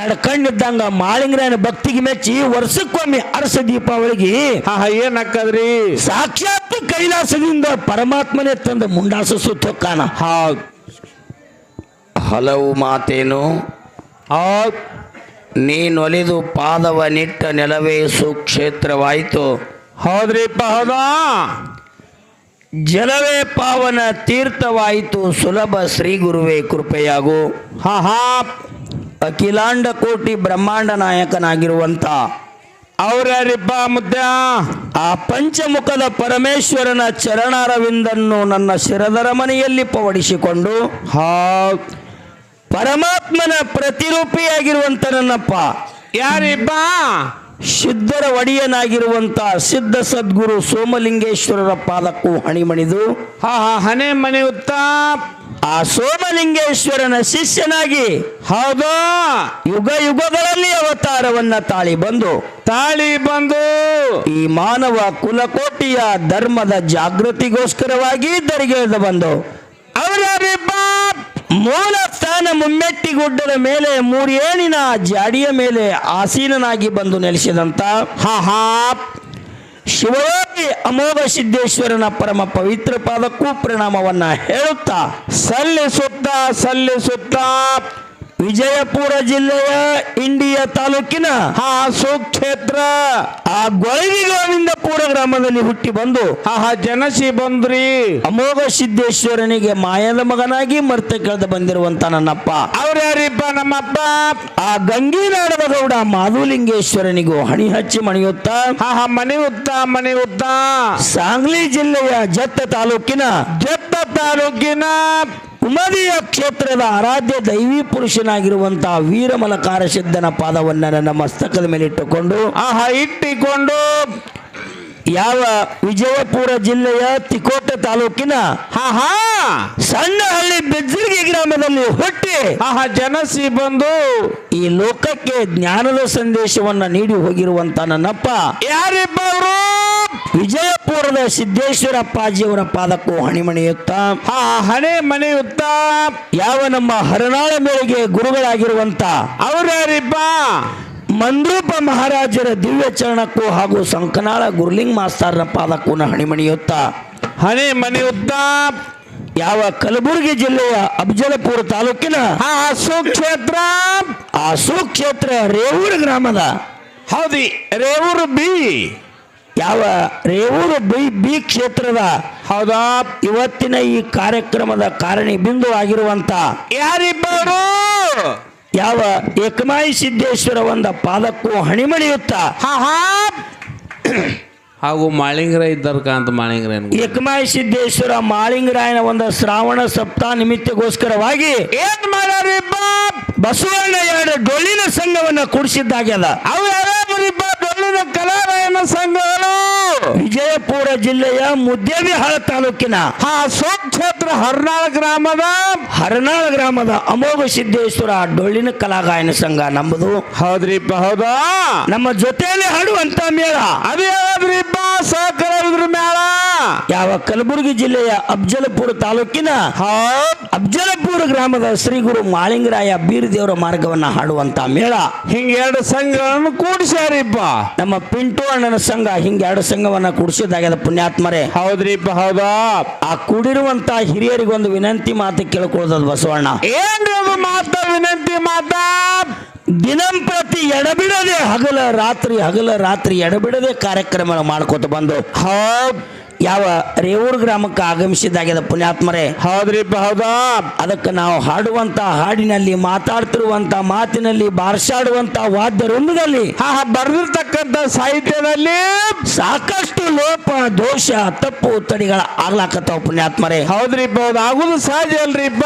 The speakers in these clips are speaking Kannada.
ಎರಡು ಕಣ್ಣಿದ್ದಂಗ ಮಾಳಿಂಗರಾಯನ ಭಕ್ತಿಗೆ ಮೆಚ್ಚಿ ವರ್ಷಕ್ಕೊಮ್ಮೆ ಅರಸ ದೀಪಾವಳಿಗೆ ಏನಕ್ಕದ್ರಿ ಸಾಕ್ಷಾತ್ ಕೈಲಾಸದಿಂದ ಪರಮಾತ್ಮನೇ ತಂದ ಮುಂಡಾಸ ಸುತ್ತೊಕ್ಕಾನ ಹಾ ಹಲವು ಮಾತೇನು. ಹೌದ್. ನೀನೊಲಿದು ಪಾದವ ನಿಟ್ಟ ನೆಲವೇ ಸುಕ್ಷೇತ್ರವಾಯಿತು ಹೌದ್ರಿ ಪಹದ ಜಲವೇ ಪಾವನ ತೀರ್ಥವಾಯಿತು ಸುಲಭ ಶ್ರೀ ಗುರುವೇ ಕೃಪೆಯಾಗು. ಹಾ ಹಾ. ಅಖಿಲಾಂಡ ಕೋಟಿ ಬ್ರಹ್ಮಾಂಡ ನಾಯಕನಾಗಿರುವಂತ ಅವರ್ಯಾರಿಪ್ಪ ಮುದ್ದ ಆ ಪಂಚಮುಖದ ಪರಮೇಶ್ವರನ ಚರಣಾರವಿಂದನ್ನು ನನ್ನ ಶಿರದರ ಮನೆಯಲ್ಲಿ ಪವಡಿಸಿಕೊಂಡು ಹಾ. ಪರಮಾತ್ಮನ ಪ್ರತಿರೂಪಿಯಾಗಿರುವಂತ ನನ್ನಪ್ಪ. ಯಾರಿಬ್ಬ ಸಿದ್ಧರ ಒಡೆಯನಾಗಿರುವಂತ ಸಿದ್ಧ ಸದ್ಗುರು ಸೋಮಲಿಂಗೇಶ್ವರರ ಪಾದಕ್ಕೂ ಹಣಿಮಣಿದು. ಹಾ ಹಾ ಹಣೆ ಮನೆ ಉತ್ತ. ಆ ಸೋಮಲಿಂಗೇಶ್ವರನ ಶಿಷ್ಯನಾಗಿ ಹೌದಾ? ಯುಗ ಯುಗಗಳಲ್ಲಿ ಅವತಾರವನ್ನ ತಾಳಿ ಬಂದು ತಾಳಿ ಬಂದು ಈ ಮಾನವ ಕುಲಕೋಟಿಯ ಧರ್ಮದ ಜಾಗೃತಿಗೋಸ್ಕರವಾಗಿ ದರಿಗೆಳೆದು ಬಂದು ಅವರ ಮೂಲ ಸ್ಥಾನ ಮುಮ್ಮೆಟ್ಟಿಗುಡ್ಡದ ಮೇಲೆ ಮೂರೇಣಿನ ಜಾಡಿಯ ಮೇಲೆ ಆಸೀನನಾಗಿ ಬಂದು ನೆಲೆಸಿದಂತ ಹಾ ಹಾ. ಶಿವಯೋಗಿ ಅಮೋಘ ಸಿದ್ದೇಶ್ವರನ ಪರಮ ಪವಿತ್ರ ಪಾದಕ್ಕೂ ಪ್ರಣಾಮವನ್ನ ಹೇಳುತ್ತಾ ಸಲ್ಲಿಸುತ್ತಾ ಸಲ್ಲಿಸುತ್ತ. ವಿಜಯಪುರ ಜಿಲ್ಲೆಯ ಇಂಡಿಯ ತಾಲೂಕಿನ ಹಾ ಸುಕ್ಷೇತ್ರ ಆ ಗೊಳವಿ ಗೋವಿಂದಪುರ ಗ್ರಾಮದಲ್ಲಿ ಹುಟ್ಟಿ ಬಂದು ಹಾ ಹಾ ಜನಸಿ ಬಂದ್ರಿ. ಅಮೋಘ ಸಿದ್ದೇಶ್ವರನಿಗೆ ಮಾಯದ ಮಗನಾಗಿ ಮರ್ತೆ ಕಳೆದು ಬಂದಿರುವಂತ ನನ್ನಪ್ಪ. ಅವ್ರ್ಯಾರಿಪ್ಪ ನಮ್ಮಪ್ಪ? ಆ ಗಂಗಿನಾಡದ ಗೌಡ ಮಾಧುಲಿಂಗೇಶ್ವರನಿಗೂ ಹಣಿ ಹಚ್ಚಿ ಮಣಿಯುತ್ತಾ ಆಹಾ ಮಣಿಯುತ್ತಾ ಮನೆ ಉತ್ತ ಮನೆ ಉತ್ತ ಸಾಂಗ್ಲಿ ಜಿಲ್ಲೆಯ ಜತ್ತ ತಾಲೂಕಿನ ಜತ್ತ ತಾಲೂಕಿನ ಉಮದಿಯ ಕ್ಷೇತ್ರದ ಆರಾಧ್ಯ ದೈವಿ ಪುರುಷನಾಗಿರುವಂತಹ ವೀರಮಲಕಾರ ಸಿದ್ಧನ ಪಾದವನ್ನ ನನ್ನ ಮಸ್ತಕದ ಮೇಲೆ ಇಟ್ಟುಕೊಂಡು ಆಹಾ ಇಟ್ಟಿಕೊಂಡು ಯಾವ ವಿಜಯಪುರ ಜಿಲ್ಲೆಯ ತಿಕೋಟೆ ತಾಲೂಕಿನ ಹಾ ಹಾ ಸಣ್ಣಹಳ್ಳಿ ಬೆಜ್ಜಿಗೆ ಗ್ರಾಮದಲ್ಲಿ ಹುಟ್ಟಿ ಆಹಾ ಜನಸಿ ಬಂದು ಈ ಲೋಕಕ್ಕೆ ಜ್ಞಾನದ ಸಂದೇಶವನ್ನ ನೀಡಿ ಹೋಗಿರುವಂತ ನನ್ನಪ್ಪ. ಯಾರಿಬ್ಬರು? ಅವರು ವಿಜಯಪುರದ ಸಿದ್ದೇಶ್ವರಪ್ಪಾಜಿಯವರ ಪಾದಕ್ಕೂ ಹಣಿ ಮಣಿಯುತ್ತ ಆ ಹಣೆ ಮಣಿಯುತ್ತ ಯಾವ ನಮ್ಮ ಹರನಾಳ ಮೇಳೆಗೆ ಗುರುಗಳಾಗಿರುವಂತ ಅವ್ರ್ಯಾರಿಪ್ಪ? ಮಂದ್ರೂಪ ಮಹಾರಾಜರ ದಿವ್ಯ ಚರಣಕ್ಕೂ ಹಾಗೂ ಸಂಕನಾಳ ಗುರುಲಿಂಗ್ ಮಾಸ್ತರ್ನ ಪಾದಕ್ಕೂ ಹಣಿಮಣಿಯುತ್ತಾ ಹಣೆ ಮಣಿಯುತ್ತ ಯಾವ ಕಲಬುರಗಿ ಜಿಲ್ಲೆಯ ಅಬ್ಜಲಪುರ ತಾಲೂಕಿನ ಆ ಸುಕ್ಷೇತ್ರ. ಆ ಸುಕ್ಷೇತ್ರ ರೇವೂರು ಗ್ರಾಮದ. ಹೌದಿ ರೇವೂರು ಬಿ. ಯಾವ ರೇವೂರು ಬಿ ಬಿ ಕ್ಷೇತ್ರದ ಹೌದಾ? ಇವತ್ತಿನ ಈ ಕಾರ್ಯಕ್ರಮದ ಕಾರಣಿ ಬಿಂದು ಆಗಿರುವಂತ ಯಾರಿಬ್ಬರು? ಯಾವ ಏಕಮಾಯಿ ಸಿದ್ದೇಶ್ವರ ಒಂದ ಪಾದಕ್ಕೂ ಹಣಿಮಳಿಯುತ್ತ ಹಾ ಹಾ. ಹಾಗೂ ಮಾಳಿಂಗ್ರ ಇದ್ದರ್ಕ ಅಂತ ಮಾಳಿಂಗ್ರ ಏಕಮಾಯಿ ಸಿದ್ದೇಶ್ವರ ಮಾಳಿಂಗರಾಯನ ಒಂದು ಶ್ರಾವಣ ಸಪ್ತಾಹ ನಿಮಿತ್ತಗೋಸ್ಕರವಾಗಿ ಏನ್ ಮಾಡ್ಯಾರಿಪ್ಪ ಬಸವಣ್ಣ ಎರಡು ಡೊಳ್ಳಿನ ಸಂಘವನ್ನ ಕೂಡಿಸಿದ್ದಾಗ್ಯದ. ಅವು ಡೊಳ್ಳಿನ ಡೊಳ್ಳಿನ ಕಲಾರಾಯಣ ಸಂಘಗಳು. ವಿಜಯಪುರ ಜಿಲ್ಲೆಯ ಮುದ್ದೇಬಿಹಾಳ ತಾಲೂಕಿನ ಆ ಸುಕ್ಷೇತ್ರ ಹರ್ನಾಳ್ ಗ್ರಾಮದ. ಹರ್ನಾಳ ಗ್ರಾಮದ ಅಮೋಘ ಸಿದ್ದೇಶ್ವರ ಡೊಳ್ಳಿನ ಕಲಾಗಾಯನ ಸಂಘ ನಂಬುದು. ಹೌದ್ರಿಪ್ಪ ಹೌದಾ? ನಮ್ಮ ಜೊತೆಯಲ್ಲಿ ಹಾಡುವಂತ ಮೇಳ. ಅದೇ ಯಾವ್ದ್ರಿಪ್ಪ? ಸಹಕರಿದ್ರ ಮೇಳ ಯಾವ ಕಲಬುರಗಿ ಜಿಲ್ಲೆಯ ಅಬ್ಜಲಪುರ ತಾಲೂಕಿನ ಅಬ್ಜಲಪುರ ಅಫಜಲಪುರ ಗ್ರಾಮದ ಶ್ರೀ ಗುರು ಮಾಳಿಂಗರಾಯ ಬೀರದೇವರ ಮಾರ್ಗವನ್ನ ಹಾಡುವಂತ ಮೇಳ. ಹಿಂಗ ಎರಡು ಸಂಘಗಳನ್ನು ಕೂಡಿಸ್ಯಾರಿಪ್ಪ ನಮ್ಮ ಪಿಂಟು ಅಣ್ಣನ ಸಂಘ ಹಿಂಗ ಎರಡು ಸಂಘವನ್ನ ಕೂಡಿಸಿದಾಗ್ಯದ ಪುಣ್ಯಾತ್ಮರೇ. ಹೌದ್ರಿಪ್ಪ ಹೌದಾ? ಆ ಕೂಡಿರುವಂತ ಹಿರಿಯರಿಗೊಂದು ವಿನಂತಿ ಮಾತು ಕೇಳಿಕೊಳ್ಳದ ಬಸವಣ್ಣ. ಏನ್ರಿ ಅದು ಮಾತ ವಿನಂತಿ ಮಾತಾ? ದಿನಂಪ್ರತಿ ಎಡಬಿಡದೆ ಹಗಲ ರಾತ್ರಿ ಹಗಲ ರಾತ್ರಿ ಎಡಬಿಡದೆ ಕಾರ್ಯಕ್ರಮ ಮಾಡ್ಕೋತ ಬಂದು ಹೌದ್. ಯಾವ ರೇವೂರ್ ಗ್ರಾಮಕ್ಕೆ ಆಗಮಿಸಿದಾಗ್ಯದ ಪುಣ್ಯಾತ್ಮರೇ. ಹೌದ್ರಿಪ್ಪ ಹೌದಾ? ಅದಕ್ಕೆ ನಾವು ಹಾಡುವಂತ ಹಾಡಿನಲ್ಲಿ ಮಾತಾಡ್ತಿರುವಂತ ಮಾತಿನಲ್ಲಿ ಬಾರ್ಸಾಡುವಂತ ವಾದ್ಯ ವೃಂದದಲ್ಲಿ ಬರ್ದಿರ್ತಕ್ಕಂಥ ಸಾಹಿತ್ಯದಲ್ಲಿ ಸಾಕಷ್ಟು ಲೋಪ ದೋಷ ತಪ್ಪು ತಡಿಗಳ ಆಗ್ಲಾಕತ್ತಾವ ಪುಣ್ಯಾತ್ಮರೇ. ಹೌದ್ರಿಪ್ಪ ಹೌದು. ಆಗುದು ಸಹಜ ಅಲ್ರಿಪ್ಪ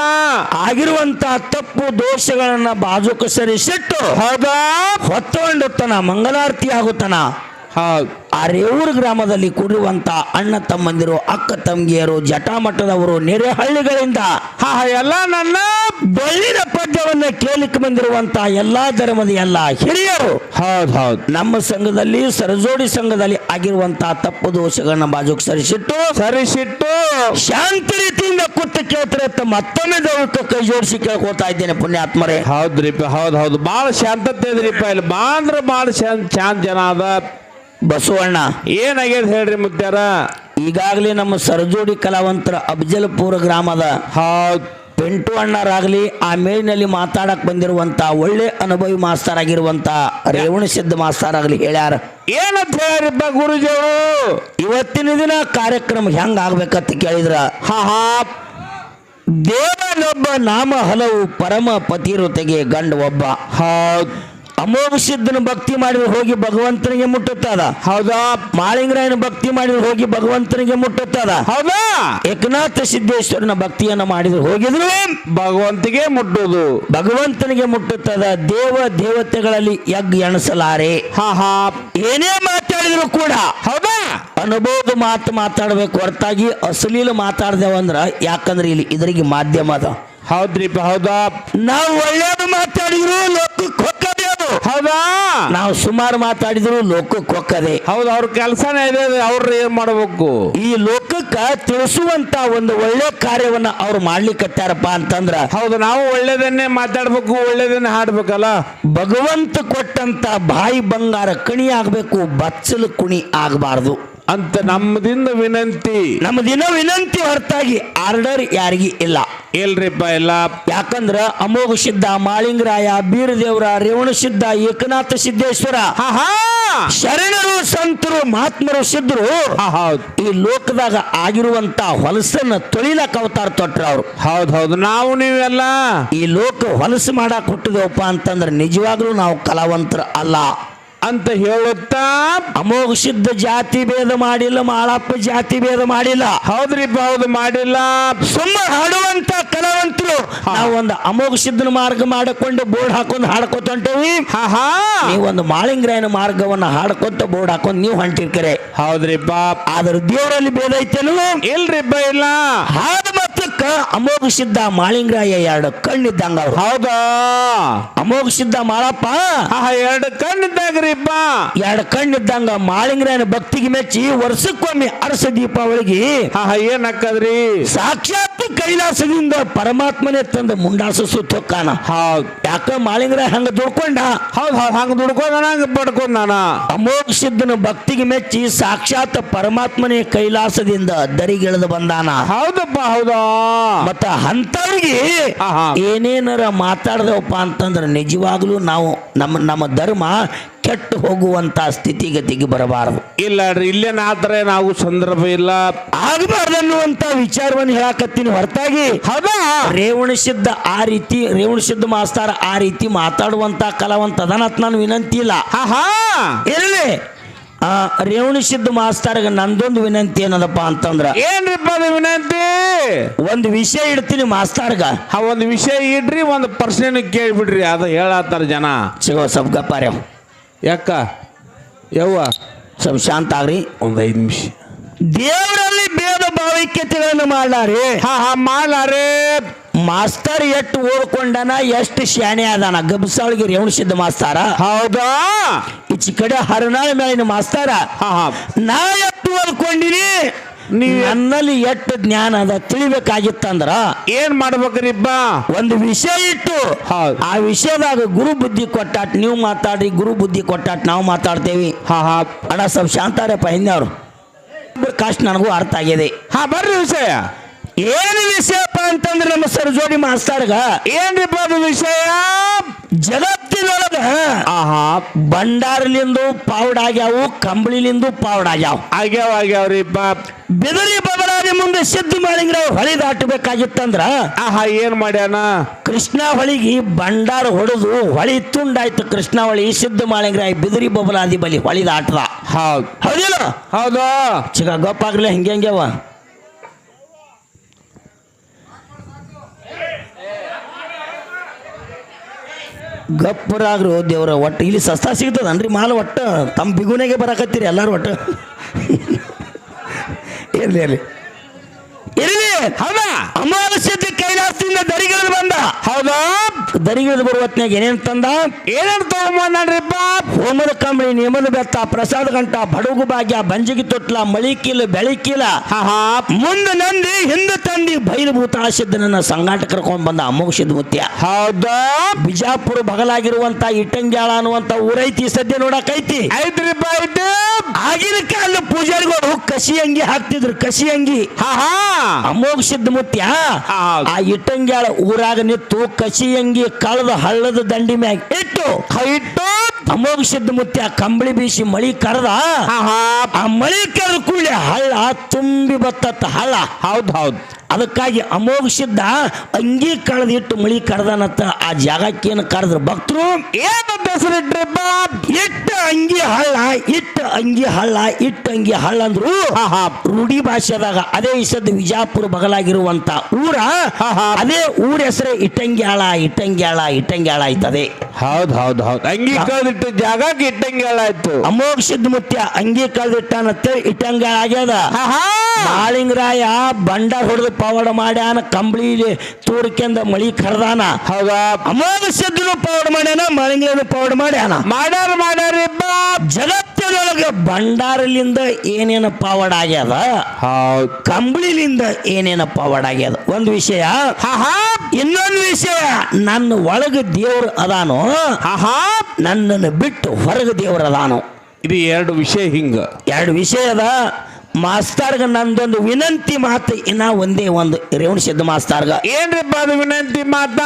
ಆಗಿರುವಂತ ತಪ್ಪು ದೋಷಗಳನ್ನ ಬಾಜುಕ ಸರಿಸಿಟ್ಟು ಹೌದಾ? ಹೊತ್ತೊಂಡುತ್ತನ ಮಂಗಲಾರತಿ ಆಗುತ್ತಾನ. ರೇವೂರು ಗ್ರಾಮದಲ್ಲಿ ಕೂಡಿರುವಂಥ ಅಣ್ಣ ತಮ್ಮಂದಿರು ಅಕ್ಕ ತಂಗಿಯರು ಜಟಾಮಠದವರು ನೆರೆ ಹಳ್ಳಿಗಳಿಂದ ಹಾ ಎಲ್ಲ ನನ್ನ ಬೆಳ್ಳಿನ ಪದ್ಯವನ್ನ ಕೇಳಿಕ್ಕೆ ಬಂದಿರುವಂತ ಎಲ್ಲಾ ಧರ್ಮದ ಎಲ್ಲ ಹಿರಿಯರು. ಹೌದು ಹೌದು ನಮ್ಮ ಸಂಘದಲ್ಲಿ ಸರಜೋಡಿ ಸಂಘದಲ್ಲಿ ಆಗಿರುವಂತ ತಪ್ಪು ದೋಷಗಳನ್ನ ಬಾಜುಕ್ ಸರಿಸಿಟ್ಟು ಸರಿಸಿಟ್ಟು ಶಾಂತಿ ರೀತಿಯಿಂದ ಕೂತು ಕೇಳ್ತಾರೆ ಮತ್ತೊಮ್ಮೆ ದೇವಕ್ಕೆ ಕೈ ಜೋಡಿಸಿ ಕೇಳ್ಕೊತಾ ಇದ್ದೇನೆ ಪುಣ್ಯಾತ್ಮರೇ. ಹೌದ್ರಿಪ್ಪ ಹೌದು ಹೌದು ಬಹಳ ಶಾಂತತೆ ಇದ್ರಿಪ್ಪ ಇಲ್ಲಿ. ಬಾ ಅಂದ್ರೆ ಭಾಳ ಶಾಂತ ಶಾಂತ ಜನ ಅದ. ಬಸವಣ್ಣ. ಏನಾಗ್ಯದ ಹೇಳ್ರಿ ಮುತ್ಯಾರ ಈಗಾಗಲೇ ನಮ್ಮ ಸರಜೋಡಿ ಕಲಾವಂತರ ಅಫಜಲ್ಪುರ ಗ್ರಾಮದ ಹೌದು ಪೆಂಟು ಅಣ್ಣರಾಗಲಿ ಆ ಮೇಲಿನಲ್ಲಿ ಮಾತಾಡಕ್ ಬಂದಿರುವಂತ ಒಳ್ಳೆ ಅನುಭವಿ ಮಾಸ್ತರ್ ಆಗಿರುವಂತ ರೇವಣ ಸಿದ್ಧ ಮಾಸ್ತರ್ ಆಗಲಿ ಹೇಳ್ಯಾರ. ಏನಂತ ಹೇಳ್ರಿಪ್ಪ ಗುರುಜಿಯವರು ಇವತ್ತಿನ ದಿನ ಕಾರ್ಯಕ್ರಮ ಹೆಂಗ ಆಗ್ಬೇಕಂತ ಕೇಳಿದ್ರ. ಹಾ ಹಾ. ದೇವನೊಬ್ಬ ನಾಮ ಹಲವು ಪರಮ ಪತಿರುತೆಗೆ ಗಂಡ ಒಬ್ಬ. ಹೌದು. ಅಮೋಘ ಸಿದ್ಧನ ಭಕ್ತಿ ಮಾಡಿದ್ರೆ ಹೋಗಿ ಭಗವಂತನಿಗೆ ಮುಟ್ಟುತ್ತದ. ಹೌದಾ? ಮಾಳಿಂಗರಾಯನ ಭಕ್ತಿ ಮಾಡಿದ್ರೆ ಹೋಗಿ ಭಗವಂತನಿಗೆ ಮುಟ್ಟುತ್ತದ. ಹೌದಾ? ಏಕನಾಥ ಸಿದ್ದೇಶ್ವರನ ಭಕ್ತಿಯನ್ನ ಮಾಡಿದ್ರೆ ಹೋಗಿದ್ರು ಭಗವಂತಿಗೆ ಮುಟ್ಟುದು ಭಗವಂತನಿಗೆ ಮುಟ್ಟುತ್ತದ ದೇವ ದೇವತೆಗಳಲ್ಲಿ ಯಗ್ ಎಣಸಲಾರೆ. ಹಾ ಹಾ. ಏನೇ ಮಾತಾಡಿದ್ರು ಕೂಡ ಹೌದಾ? ಅನುಭವದ ಮಾತು ಮಾತಾಡಬೇಕು ಹೊರತಾಗಿ ಅಸಲೀಲ ಮಾತಾಡ್ದೇವಂದ್ರ ಯಾಕಂದ್ರೆ ಇಲ್ಲಿ ಇದರಿಗೆ ಮಾಧ್ಯಮ ಅದ. ಹೌದ್ರಿಪ್ಪ ಹೌದಾ? ನಾವು ಒಳ್ಳೇದು ಮಾತಾಡಿದ್ರು ಲೋಕಕ್ಕೆ ಹೊಕ್ಕದೆ ಅದು ಹೌದಾ ನಾವು ಸುಮಾರು ಮಾತಾಡಿದ್ರು ಲೋಕಕ್ಕೆ ಹೋಗದೆ. ಹೌದು ಅವ್ರ ಕೆಲಸನೇ ಇದೆ ಅವ್ರ ಏನ್ ಮಾಡಬೇಕು? ಈ ಲೋಕಕ್ಕ ತಿಳಿಸುವಂತ ಒಂದು ಒಳ್ಳೆ ಕಾರ್ಯವನ್ನ ಅವ್ರು ಮಾಡ್ಲಿಕ್ಕತ್ತಾರಪ್ಪ ಅಂತಂದ್ರ ಹೌದು ನಾವು ಒಳ್ಳೇದನ್ನೇ ಮಾತಾಡ್ಬೇಕು ಒಳ್ಳೇದನ್ನೇ ಹಾಡ್ಬೇಕಲ್ಲ? ಭಗವಂತ ಕೊಟ್ಟಂತ ಬಾಯಿ ಬಂಗಾರ ಕಣಿ ಆಗ್ಬೇಕು ಬಚ್ಚಲು ಕುಣಿ ಆಗಬಾರ್ದು. ಅಂತ ನಮ್ಮದಿಂದ ವಿನಂತಿ. ನಮ್ಮದಿನ ವಿನಂತಿ ಹೊರತಾಗಿ ಆರ್ಡರ್ ಯಾರಿಗಿ ಇಲ್ಲ. ಇಲ್ರಿಪ್ಪ ಇಲ್ಲ. ಯಾಕಂದ್ರ ಅಮೋಘ ಸಿದ್ಧ ಮಾಳಿಂಗರಾಯ ಬೀರದೇವರ ರೇವಣ ಸಿದ್ಧ ಏಕನಾಥ ಸಿದ್ದೇಶ್ವರ. ಶರಣರು ಸಂತರು ಮಹಾತ್ಮರು ಸಿದ್ಧರು ಈ ಲೋಕದಾಗ ಆಗಿರುವಂತ ಹೊಲಸನ್ನ ತೊಳಿಲಕ್ ಅವತಾರ ತೊಟ್ರ ಅವರು. ಹೌದು ಹೌದು. ನಾವು ನೀವೆಲ್ಲ. ಈ ಲೋಕ ಹೊಲಸು ಮಾಡಕ್ ಹುಟ್ಟಿದವಪ್ಪ ಅಂತಂದ್ರೆ ನಿಜವಾಗ್ಲೂ ನಾವು ಕಲಾವಂತರ ಅಲ್ಲ. ಅಂತ ಹೇಳುತ್ತಾ? ಅಮೋಘ ಸಿದ್ಧ ಜಾತಿ ಭೇದ ಮಾಡಿಲ್ಲ ಮಾಳಪ್ಪ ಜಾತಿ ಭೇದ ಮಾಡಿಲ್ಲ. ಹೌದ್ರಿ ಹೌದು ಮಾಡಿಲ್ಲ. ಸುಮ್ಮ ಹಾಡುವಂತ ಕಲಾವಂತರು. ನಾವು ಒಂದು ಅಮೋಘ ಸಿದ್ಧನ ಮಾರ್ಗ ಮಾಡಿಕೊಂಡು ಬೋರ್ಡ್ ಹಾಕೊಂಡು ಹಾಡ್ಕೊತ ಹೊಂಟೇವಿ. ನೀವು ಒಂದು ಮಾಳಿಂಗ್ರಾಯನ ಮಾರ್ಗವನ್ನ ಹಾಡ್ಕೊಂತ ಬೋರ್ಡ್ ಹಾಕೊಂಡು ನೀವು ಹೊಂಟಿರ್ಕರೆ ಹೌದ್ರಿಪ್ಪ ಆದ್ರೆ ದೇವರಲ್ಲಿ ಭೇದ ಐತೇನು ಇಲ್ರಿಪ್ಪ ಇಲ್ಲ. ಹಾಡು ಮತ್ತಕ್ಕ ಅಮೋಘ ಸಿದ್ಧ ಮಾಳಿಂಗರಾಯ ಎರಡು ಕಣ್ಣಿದ್ದಂಗ ಅವ್ರು. ಹೌದಾ? ಅಮೋಘ ಸಿದ್ಧ ಮಾಳಪ್ಪ. ಆಹಾ ಎರಡು ಕಣ್ಣಿದ್ದಾಗ್ರಿಪ್ಪ ಎರಡು ಕಣ್ಣಿದ್ದಂಗ ಮಾಳಿಂಗ್ರಾಯನ ಭಕ್ತಿಗೆ ಮೆಚ್ಚಿ ವರ್ಷಕ್ಕೊಮ್ಮೆ ಅರಸ ದೀಪಾವಳಿಗೆ ಆಹಾ ಏನ್ ಹಾಕದ್ರಿ? ಸಾಕ್ಷಾತ್ ಕೈಲಾಸದಿಂದ ಪರಮಾತ್ಮನೇ ತಂದ ಮುಂಡಾಸ ಸುತ್ತೋಕಾನ ಹೌದು. ಯಾಕ ಮಾಲಿಂಗ್ರ ಹಂಗ ದುಡ್ಕೊಂಡ? ಹೌದ್ ಹೌದ್. ಹಂಗ ದುಡ್ಕೊಂಡ ಹಂಗ ಪಡ್ಕೊಂಡ್ ಅಮೋಘ ಸಿದ್ಧನ ಭಕ್ತಿಗೆ ಮೆಚ್ಚಿ ಸಾಕ್ಷಾತ್ ಪರಮಾತ್ಮನೇ ಕೈಲಾಸದಿಂದ ದರಿಗಿಳಿದು ಬಂದಾನ. ಹೌದಪ್ಪ ಹೌದಾ? ಮತ್ತ ಅಂತವ್ರಿಗೆ ಏನೇನಾರ ಮಾತಾಡ್ದವಪ್ಪ ಅಂತಂದ್ರೆ ನಿಜವಾಗ್ಲೂ ನಾವು ನಮ್ಮ ನಮ್ಮ ಧರ್ಮ ಕೆಟ್ಟು ಹೋಗುವಂತ ಸ್ಥಿತಿಗತಿಗೆ ಬರಬಾರದು. ಇಲ್ಲ ರೀ ಇಲ್ಲೇನ ಆತರ ನಾವು ಸಂದರ್ಭ ಇಲ್ಲ. ಆಗಬಾರ್ದು ಅನ್ನುವಂತ ವಿಚಾರವನ್ನು ಹೇಳಕತ್ತೀನಿ ಹೊರತಾಗಿ. ಹೌದಾ? ರೇವಣ ಸಿದ್ಧ ಆ ರೀತಿ ರೇವಣ ಸಿದ್ಧ ಮಾಸ್ತಾರ ಆ ರೀತಿ ಮಾತಾಡುವಂತ ಕಲಾವಂತ ಅದನ್ನತ್ ನಾನು ವಿನಂತಿ ಇಲ್ಲ. ಇರಲಿ. ಆ ರೇವಣ ಸಿದ್ಧ ಮಾಸ್ತಾರ್ಗ ನಂದೊಂದು ವಿನಂತಿ ಏನದಪ್ಪ ಅಂತಂದ್ರ ಏನ್ರಿಪ್ಪ ಅದು ವಿನಂತಿ? ಒಂದು ವಿಷಯ ಇಡ್ತೀನಿ ಮಾಸ್ತಾರ್ಗ. ಆ ಒಂದು ವಿಷಯ ಇಡ್ರಿ ಒಂದು ಪ್ರಶ್ನೆ ಕೇಳ್ಬಿಡ್ರಿ ಅದು ಹೇಳತ್ತಾರ ಜನ. ಸಿಗೋ ಸಬ್ಗಪ್ಪ ಗಪ್ಪಾರ್ಯ ಯಾಕ? ಯವ್ವ? ಸ್ವಲ್ಪ ಶಾಂತ ಆಗ್ರಿ. ಒಂದ್ ಐದು ನಿಮಿಷ. ದೇವರಲ್ಲಿ ಭೇದ ಭಾವೈಕ್ಯತೆಗಳನ್ನು ಮಾಡ್ಲಾರಿ. ಹಾ ಹಾ ಮಾಡ್ಲಾರೆ. ಮಾಸ್ತರ್ ಎಷ್ಟು ಓದ್ಕೊಂಡನ ಎಷ್ಟು ಶಾಣೆ ಅದಾನ? ಗಬ್ಸಾಳಿಗೆ ರೇವಣ ಸಿದ್ಧ ಮಾಸ್ತಾರ? ಹೌದಾ? ಈಚ ಕಡೆ ಹರನಾಳ ಮೇಲಿನ ಮಾಸ್ತಾರ. ಹಾ ಹಾ. ನಾ ಎಷ್ಟು ಓದ್ಕೊಂಡಿನಿ? ನೀವ್- ನನ್ನಲ್ಲಿ ಎಷ್ಟು ಜ್ಞಾನ ಅದ ತಿಳಿಬೇಕಾಗಿತ್ತಂದ್ರ ಏನ್ ಮಾಡ್ಬೇಕ್ರಿಪ್ಪ ಒಂದು ವಿಷಯ ಇಟ್ಟು ಹೌದ್. ಆ ವಿಷಯದಾಗ ಗುರು ಬುದ್ಧಿ ಕೊಟ್ಟಾಟ್ ನೀವು ಮಾತಾಡ್ರಿ ಗುರು ಬುದ್ಧಿ ಕೊಟ್ಟಾಟ್ ನಾವು ಮಾತಾಡ್ತೇವಿ. ಹಾ ಹಾ. ಅಣ್ಣ ಸ್ವಲ್ಪ ಶಾಂತಾರಪ್ಪ ಹಿಂದೆ ಅವರು. ಕಾಸ್ಟ್ ನನಗೂ ಅರ್ಥ ಆಗಿದೆ. ಹಾ ಬರ್ರಿ ವಿಷಯ. ಏನು ವಿಷಯಪ್ಪ ಅಂತಂದ್ರೆ ನಮ್ಮ ಸರ್ಜೋಡಿ ಮಾಸ್ತಾರ್ಗ ಏನ್ರಿಪ್ಪ ಅದು ವಿಷಯ? ಜಗತ್ತಿನೊಳಗ ಆಹಾ. ಬಂಡಾರಲಿಂದು ಪಾವಡಾಗ್ಯಾವು ಕಂಬಳಿಲಿಂದು ಪಾವಡಾಗ್ಯಾವ. ಆಗ್ಯಾವ ಆಗ್ಯಾವ್ರಿಪ್ಪ ಬೆದರಿ ಬಬಲಾದಿ ಮುಂದೆ ಸಿದ್ದು ಮಾಡಿಂಗ್ರ ಹೊಳಿ ದಾಟಬೇಕಾಗಿತ್ತಂದ್ರ ಆಹಾ ಏನ್ ಮಾಡ್ಯಾನ? ಕೃಷ್ಣ ಹೊಳಿಗೆ ಬಂಡಾರ ಹೊಡೆದು ಹೊಳಿ ತುಂಡಾಯ್ತು ಕೃಷ್ಣ ಹೊಳಿ ಸಿದ್ದು ಮಾಡಿಂಗ್ರ ಬಿದರಿ ಬಬಲಾದಿ ಬಲಿ ಹೊಳಿ ದಾಟದ. ಹೌದು. ಹೌದಿಲ್ಲ? ಹೌದು. ಚಿಗ ಗೊಪ್ಪಾಗ್ಲಿ ಹಿಂಗೆ ಹೆಂಗ್ಯಾವ? ಗಪ್ಪರಾಗ್ರಿ ದೇವ್ರ ಒಟ್ಟು ಇಲ್ಲಿ ಸಸ್ತಾ ಸಿಗ್ತದನ್ರಿ ಮಾಲ್ ಒಟ್ಟು. ತಮ್ಮ ಬಿಗುನೆಗೆ ಬರಾಕತ್ತೀರಿ ಎಲ್ಲರೂ ಒಟ್ಟು. ಇರಲಿ ಇರಲಿ. ಇರಲಿ ಹೌದಾ? ಅಮಾವಾಸ್ಯದ ಕೈಲಾಸದಿಂದ ದರಿಗಿಳಿದು ಬಂದ ಹೌದಾ ದರಿಗಿಳಿದು ಬರುವ ಏನೇನು ತಂದ? ಏನೇನು ತಗೊಂಬಂದ್ರಿಪ್ಪ ಹೋಮದ ಕಂಬಳಿ ನಿಯಮದ ಬೆತ್ತ ಪ್ರಸಾದ ಗಂಟ ಬಡಗು ಭಾಗ್ಯ ಬಂಜಿಗೆ ತೊಟ್ಲ ಮಳಿಕಿಲ್ಲ ಬೆಳಿಕಿಲ್ಲ ಹಾ ಮುಂದೆ ನಂದಿ ಹಿಂದೆ ತಂದಿ ಬೈಲಭೂತ ಸಿದ್ಧನನ್ನ ಸಂಗಾಟ ಕರ್ಕೊಂಡ್ ಬಂದ ಅಮೋಘ ಸಿದ್ಧ ಹೌದು ಹೌದಾ? ಬಿಜಾಪುರ ಬಗಲಾಗಿರುವಂತ ಇಟ್ಟಂಗ್ಯಾಳ ಅನ್ನುವಂತ ಊರೈತಿ ಸದ್ಯ ನೋಡಕೈತಿ. ಐತ್ರಿಪ್ಪ ಐತಿ ಆಗಿನ ಕಾಲ ಪೂಜಾರಿಗಳು ಕಸಿ ಅಂಗಿ ಹಾಕ್ತಿದ್ರು ಕಸಿ ಅಂಗಿ ಹಾ ಹಾ. ಅಮೋಘ ಸಿದ್ಧ ಮುತ್ಯ ಹೌದ್. ಆ ಇಟ್ಟಂಗ್ಯಾಳ ಊರಾಗ ನಿತ್ತು ಕಸಿ ಅಂಗಿ ಕಳೆದ ಹಳ್ಳದ ದಂಡಿ ಮ್ಯಾಗ ಇಟ್ಟು ಇಟ್ಟು ಅಮೋಘ ಸಿದ್ಧ ಮುತ್ಯ ಕಂಬಳಿ ಬೀಸಿ ಮಳಿ ಕರೆದ ಆ ಮಳಿ ಕರೆದ ಕೂಡಲೇ ಹಳ್ಳ ತುಂಬಿ ಬತ್ತತ್ತ ಹಳ್ಳ. ಹೌದ್ ಹೌದ್. ಅದಕ್ಕಾಗಿ ಅಮೋಘ ಸಿದ್ಧ ಅಂಗಿ ಕಳೆದಿಟ್ಟು ಮಳಿ ಕರೆದನತ್ತ ಆ ಜಾಗಕ್ಕೇನು ಕರೆದ್ರು? ಭಕ್ತರು ಏನು ಹೆಸರಿಟ್ರಪ್ಪ ಇಟ್ಟ ಅಂಗಿ ಹಳ್ಳ ಇಟ್ಟ ಅಂಗಿ ಹಳ್ಳ ಇಟ್ಟ ಅಂಗಿ ಹಳ್ಳ ಅಂದ್ರು ರೂಢಿ ಭಾಷೆದಾಗ ಅದೇ ಇಷ್ಟದ ವಿಜಾಪುರ ಬಗಲಾಗಿರುವಂತ ಊರ. ಅದೇ ಊರ ಹೆಸರೇ ಇಟ್ಟಂಗ್ಯಾಳ ಇಟ್ಟಂಗ್ಯಾಳ ಇಟ್ಟಂಗ್ಯಾಳ ಆಯ್ತದೆ. ಹೌದ್ ಹೌದ್ ಹೌದ್. ಅಂಗಿ ಕಳೆದಿಟ್ಟು ಜಾಗಕ್ಕೆ ಇಟ್ಟಂಗೆ ಆಯ್ತು. ಅಮೋಘ ಸಿದ್ಧ ಮುತ್ಯ ಅಂಗಿ ಕಳೆದಿಟ್ಟಾನಂತೇಳಿ ಇಟ್ಟಂಗ್ಯಾಳ ಆಗ್ಯದ. ಹಾಳ ಆಗ್ಯದ ಮಾಳಿಂಗರಾಯ ಬಂಡ ಹೊಡೆದು ಪವಾಡ ಮಾಡ್ಯಾನ ಕಂಬಳಿ ತೂರ್ಕೆಂದ ಮಳಿ ಕರ್ದಾನ. ಹೌದಾ. ಅಮೋಘ ಸಿದ್ಧನು ಪವಾಡ ಮಾಡ್ಯಾನ ಮಾಳಿಂಗರಾಯನು ಪವಾಡ ಮಾಡ್ಯಾನ. ಮಾಡ್ಯಾರ ಮಾಡ್ಯಾರಿಪ್ಪ ಜಗತ್ತಿನೊಳಗೆ ಭಂಡಾರಲಿಂದ ಏನೇನ ಪವಾಡ ಆಗ್ಯದ? ಕಂಬಳಿಲಿಂದ ಏನೇನ ಪವಾಡ ಆಗ್ಯದ? ಒಂದು ವಿಷಯ. ಇನ್ನೊಂದು ವಿಷಯ. ನನ್ನ ಒಳಗ ದೇವ್ರು ಅದಾನೋ ಹಾ. ನನ್ನನ್ನು ಬಿಟ್ಟು ಹೊರಗೆ ದೇವ್ರು ಅದಾನೋ. ಇದು ಎರಡು ವಿಷಯ ಹಿಂಗ. ಎರಡು ವಿಷಯ ಅದ. ಮಾಸ್ತರ್ಗ ನಂದೊಂದು ವಿನಂತಿ ಮಾತು ಇನ್ನ ಒಂದೇ ಒಂದು ರೇವಣ ಸಿದ್ಧ ಮಾಸ್ತಾರ್ಗ ಏನ್ರಿಪ್ಪ ಅದು ವಿನಂತಿ ಮಾತ?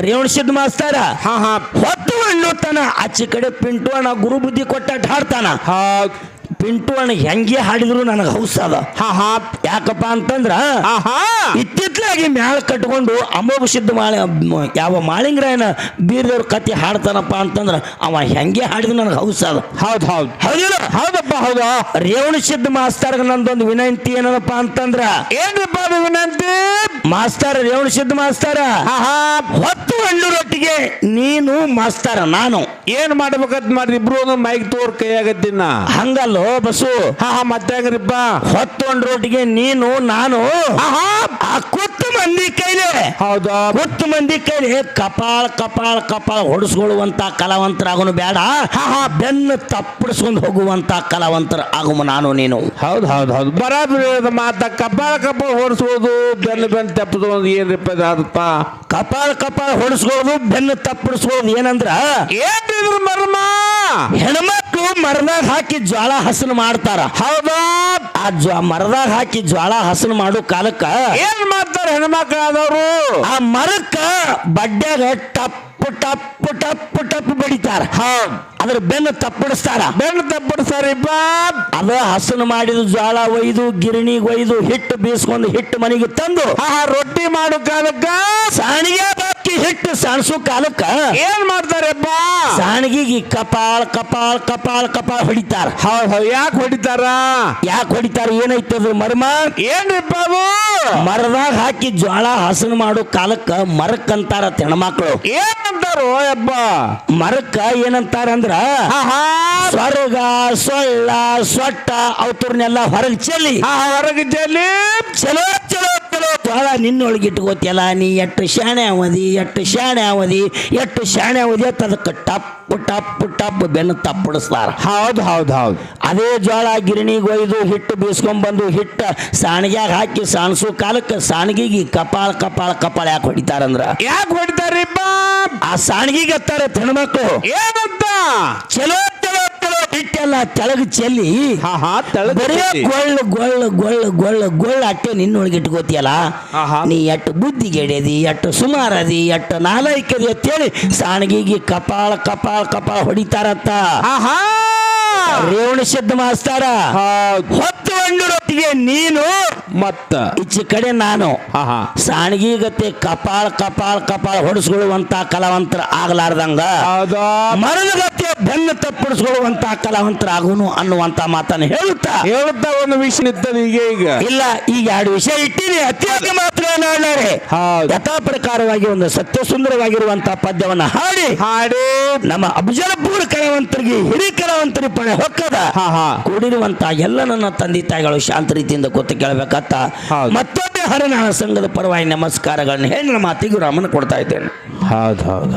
ರೇವಣ ಸಿದ್ಧ ಮಾಸ್ತಾರ ಹೊತ್ತು ಹಣ್ಣು ಹಣ್ಣುತ್ತಾನ ಆಚೆ ಕಡೆ ಪಿಂಟು ಅಣ್ಣ ಗುರು ಬುದ್ಧಿ ಕೊಟ್ಟ ಹಾಡ್ತಾನ ಪಿಂಟು ಅಣ್ಣ ಹೆಂಗೆ ಹಾಡಿದ್ರು ನನಗೆ ಹೌಸ್ ಅದ. ಹಾ ಹಾ. ಯಾಕಪ್ಪ ಅಂತಂದ್ರ ಇತ್ತಿತ್ಲಾಗಿ ಮ್ಯಾಳ ಕಟ್ಕೊಂಡು ಅಮೋಘ ಸಿದ್ಧ ಮಾಳಿ ಯಾವ ಮಾಳಿಂಗ್ರಾಯನ ಬೀರದವ್ರ ಕತೆ ಹಾಡ್ತಾನಪ್ಪ ಅಂತಂದ್ರ ಅವ ಹೆಂಗೆ ಹಾಡಿದ್ರು ನನಗೆ ಹೌಸ್ ಅದ. ಹೌದ್ ಹೌದ್. ಹೌದಿಲ್ಲ? ಹೌದಪ್ಪ ಹೌದಾ. ರೇವಣ ಸಿದ್ಧ ಮಾಸ್ತರ್ಗ ನಂದೊಂದು ವಿನಂತಿ ಏನಪ್ಪ ಅಂತಂದ್ರ ಏನ್ರಿಪ್ಪ ಅದು ವಿನಂತಿ? ಮಾಸ್ತಾರ ರೇವಣ ಸಿದ್ಧ ಮಾಸ್ತಾರ ಹೊತ್ತು ಹಣ್ಣು ರೊಟ್ಟಿಗೆ ನೀನು ಮಾಸ್ತಾರ ನಾನು. ಏನ್ ಮಾಡ್ಬೇಕಂತ ಮಾಡ್ರಿ ಇಬ್ರು ಮೈಕ್ ತೋರ್ ಕೈಯಾಗತ್ತಿನ ಹಂಗಲ್ಲೋ ಬಸ್ಸು ಹಾ ಹಾ ಮತ್ತೆ ರೋಟಿಗೆ ನೀನು ನಾನು. ಆ ಮಂದಿ ಕೈಲೆ. ಹೌದಾ? ಕುತ್ತು ಮಂದಿ ಕೈಲಿ ಕಪಾಳ ಕಪಾಳ ಕಪಾಳ ಹೊಡಿಸ್ಕೊಳ್ಳುವಂತ ಕಲಾವಂತರಾಗನು ಬೇಡ. ಹಾ ಹಾ. ಬೆನ್ನು ತಪ್ಪಿಸ್ಕೊಂಡು ಹೋಗುವಂತ ಕಲಾವಂತರ ಆಗುಮ ನಾನು ನೀನು. ಹೌದು ಹೌದು ಹೌದು. ಬರಾಬರಿ ಮಾತ ಕಪಾಳ ಕಪಾಳ ಹೊಡಿಸ್ಬೋದು ಬೆನ್ನು ಬೆನ್ನು ತಪ್ಪಿಸ್ಕೊಂಡು ಏನ್ರಿಪ್ಪ ಅದಪ್ಪ ಕಪಾಳ ಕಪಾಳ ಹೊಡಿಸ್ಕೊಳ್ಳೋದು ಬೆನ್ನು ತಪ್ಪಿಸ್ಕೊಳ್ಳೋದು ಏನಂದ್ರ? ಏನ್ರಿದ್ರ ಮರ್ಮ? ಹೆಣ್ಮಕ್ಳು ಮರದಾಗ ಹಾಕಿ ಜ್ವಾಳ ಹಸನ್ ಮಾಡ್ತಾರ. ಹೌದಾ? ಆ ಜ್ವ ಮರದಾಗ ಹಾಕಿ ಜ್ವಾಳ ಹಸನ್ ಮಾಡೋ ಕಾಲಕ್ಕ ಏನ್ ಮಾಡ್ತಾರೆ ಹೆಣ್ಮಕ್ಳಾದವ್ರು? ಆ ಮರಕ್ಕ ಬಡ್ಡ್ಯಾಗ ಟಪ್ ಟಪ್ ಟಪ್ ಟಪ್ ಬಡಿತಾರ. ಅದ್ರ ಬೆನ್ನು ತಪ್ಪಡಿಸ್ತಾರ. ಬೆನ್ನು ತಪ್ಪಡ್ಸಾರಿಪ್ಪ ಅದ ಹಸನು ಮಾಡಿದ ಜ್ವಾಳ ಒಯ್ದು ಗಿರಣಿಗೆ ಒಯ್ದು ಹಿಟ್ಟು ಬೀಸ್ಕೊಂಡು ಹಿಟ್ಟು ಮನೆಗೆ ತಂದು ಹಾ ರೊಟ್ಟಿ ಮಾಡೋ ಕಾಲಕ್ಕ? ಸಾಣಿಗೆ ಬಾಕಿ ಹಿಟ್ಟು ಸಾಣಸು ಕಾಲಕ್ಕ ಏನ್ ಮಾಡ್ತಾರಪ್ಪ? ಸಾಣಗಿಗೆ ಕಪಾಳ ಕಪಾಳ ಕಪಾಳ ಕಪಾಳ ಹೊಡಿತಾರ. ಹೌದ್ ಹೌದ್ ಯಾಕೆ ಹೊಡಿತಾರ? ಯಾಕೆ ಹೊಡಿತಾರ ಏನೈತ ಮರ್ಮ? ಏನ್ರಿಪ್ಪ ಅದು? ಮರದಾಗ ಹಾಕಿ ಜ್ವಾಳ ಹಸನು ಮಾಡೋ ಕಾಲಕ್ಕ ಮರಕ್ಕಂತಾರ ಹೆಣ್ಮಕ್ಳು. ಏನಂತಾರೋ ಅಪ್ಪ ಮರಕ್ಕ ಏನಂತಾರ ಅಂದ್ರ ಸ್ವರ್ಗ ಸೊಳ್ಳ ಸೊಟ್ಟ ಅವತ್ತೂರ್ನೆಲ್ಲ ಹೊರಗೆ ಚೆಲ್ಲಿ. ಹೊರಗೆ ಚೆಲ್ಲಿ. ಚಲೋ ಚಲೋ. ಜ್ವಾಳ ನಿನ್ನೊಳಗೆ ಇಟ್ಕೋತಿಯಲ್ಲ ನೀ ಎಷ್ಟು ಶಾಣೆ ಅವಧಿ ಎಷ್ಟು ಶಾಣೆ ಅವಧಿ ಎಷ್ಟು ಶಾಣೆ ಅವಧಿ ಅಂತ ಅದಕ್ಕೆ ಟಪ್ಪು ಟಪ್ಪು ಟಪ್ ಬೆನ್ನು ತಪ್ಪಡಿಸ್ತಾರ. ಹೌದು ಹೌದು ಹೌದು. ಅದೇ ಜೋಳ ಗಿರಣಿಗೆ ಒಯ್ದು ಹಿಟ್ಟು ಬೀಸ್ಕೊಂಡ್ಬಂದು ಹಿಟ್ಟು ಸಾಣಿಗ್ಯಾಗ ಹಾಕಿ ಸಾಣಸು ಕಾಲಕ್ಕೆ ಸಾಣಿಗೆಗೆ ಕಪಾಳ ಕಪಾಳ ಕಪಾಳ ಯಾಕೆ ಹೊಡಿತಾರಂದ್ರ? ಯಾಕೆ ಹೊಡಿತಾರಿಪ್ಪ? ಆ ಸಾಣಿಗೆಗೆ ಹತ್ತಾರ ಹೆಣ್ಮಕ್ಳು. ಏನಂತ? ಚಲೋ ಹಿಟ್ಟೆಲ್ಲ ತೆಳಗ ಚೆಲ್ಲಿ ಹಾ ಹಾ ಬರೇ ಗೊಳ್ಳ ಗೊಳ್ಳು ಗೊಳ್ಳು ಗೊಳ್ಳು ಗೊಳ್ಳು ಅಟ್ಟೆ ನಿನ್ನೊಳಗೆ ಇಟ್ಕೋತಿಯಲ್ಲ ಆಹಾ. ನೀ ಎಟ್ಟು ಬುದ್ಧಿಗೆಡೆದಿ ಎಟ್ಟು ಸುಮಾರದಿ ಎಟ್ಟು ನಾಲೈಕದಿ ಅಂತೇಳಿ ಸಾಣಗಿಗೆ ಕಪಾಳ ಕಪಾಳ ಕಪಾಳ ಹೊಡಿತಾರತ್ತ ಅಂತ ಹಾ. ರೇವಣ ಸಿದ್ಧ ಮಾಸ್ತಾರ. ಹೌದ್. ಹೊತ್ತು ನೀನು ಮತ್ತ. ಈಚೆ ಕಡೆ ನಾನು. ಆಹಾ ಸಾಣಿಗೆಗತ್ತೆ ಕಪಾಳ ಕಪಾಳ ಕಪಾಳ ಹೊಡಿಸ್ಕೊಳ್ಳುವಂತ ಕಲಾವಂತರ ಆಗ್ಲಾರ್ದಂಗ. ಹೌದಾ? ಮರದ ಗತ್ತೆ ಬೆನ್ನು ತಪ್ಪಡಿಸ್ಕೊಳ್ಳುವಂತ ಕಲಾವಂತರಾಗುನು ಅನ್ನುವಂತ ಮಾತನ್ನು ಹೇಳುತ್ತಾ? ಹೇಳುತ್ತಾ ಒಂದು ವಿಷಯ ಈಗ ಈಗ. ಇಲ್ಲ ಈಗ ಎರಡು ವಿಷಯ ಇಟ್ಟಿನಿ ನಾಡಾರೆ ಹೌದು. ಯಥಾ ಪ್ರಕಾರವಾಗಿ ಒಂದು ಸತ್ಯ ಸುಂದರವಾಗಿರುವಂತಹ ಪದ್ಯವನ್ನು ಹಾಡಿ. ಹಾಡಿ. ನಮ್ಮ ಅಬ್ಜಲಪುರ ಕಲಾವಂತರಿಗೆ ಹಿರಿ ಕಲಾವಂತರಿ ಪಣೆ ಹೊಕ್ಕದ ಕೂಡಿರುವಂತ ಎಲ್ಲ ನನ್ನ ತಂದೆ ತಾಯಿಗಳು ಶಾಂತ ರೀತಿಯಿಂದ ಕೂತು ಕೇಳಬೇಕತ್ತ. ಮತ್ತೊಮ್ಮೆ ಹರಿನಾಳ ಸಂಘದ ಪರವಾಗಿ ನಮಸ್ಕಾರಗಳನ್ನು ಹೇಳಿ ನಮ್ಮ ಮಾತಿಗೂ ರಾಮನ ಕೊಡ್ತಾ ಇದ್ದೇನೆ. ಹೌದು ಹೌದು.